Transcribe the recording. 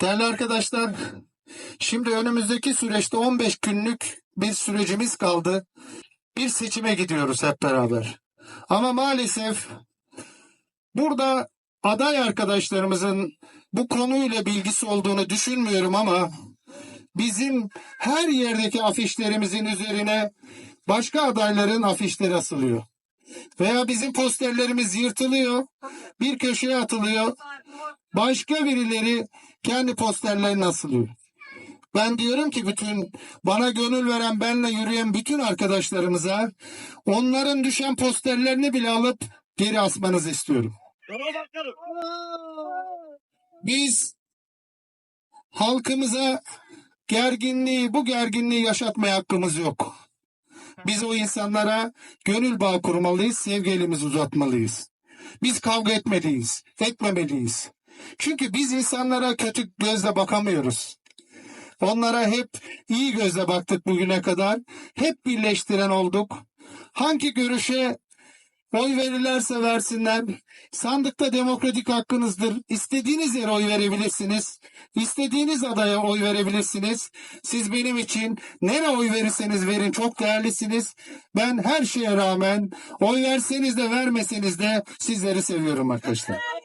Değerli arkadaşlar, şimdi önümüzdeki süreçte 15 günlük bir sürecimiz kaldı. Bir seçime gidiyoruz hep beraber. Ama maalesef burada aday arkadaşlarımızın bu konuyla bilgisi olduğunu düşünmüyorum ama bizim her yerdeki afişlerimizin üzerine başka adayların afişleri asılıyor. Veya bizim posterlerimiz yırtılıyor, bir köşeye atılıyor, başka birileri kendi posterlerini asılıyor. Ben diyorum ki bütün bana gönül veren, benle yürüyen bütün arkadaşlarımıza onların düşen posterlerini bile alıp geri asmanızı istiyorum. Biz halkımıza gerginliği, bu gerginliği yaşatmaya hakkımız yok. Biz o insanlara gönül bağı kurmalıyız, sevgi elimizi uzatmalıyız. Biz kavga etmeliyiz, etmemeliyiz. Çünkü biz insanlara kötü gözle bakamıyoruz. Onlara hep iyi gözle baktık bugüne kadar. Hep birleştiren olduk. Hangi görüşe oy verirlerse versinler. Sandıkta demokratik hakkınızdır. İstediğiniz yere oy verebilirsiniz. İstediğiniz adaya oy verebilirsiniz. Siz benim için nereye oy verirseniz verin çok değerlisiniz. Ben her şeye rağmen oy verseniz de vermeseniz de sizleri seviyorum arkadaşlar.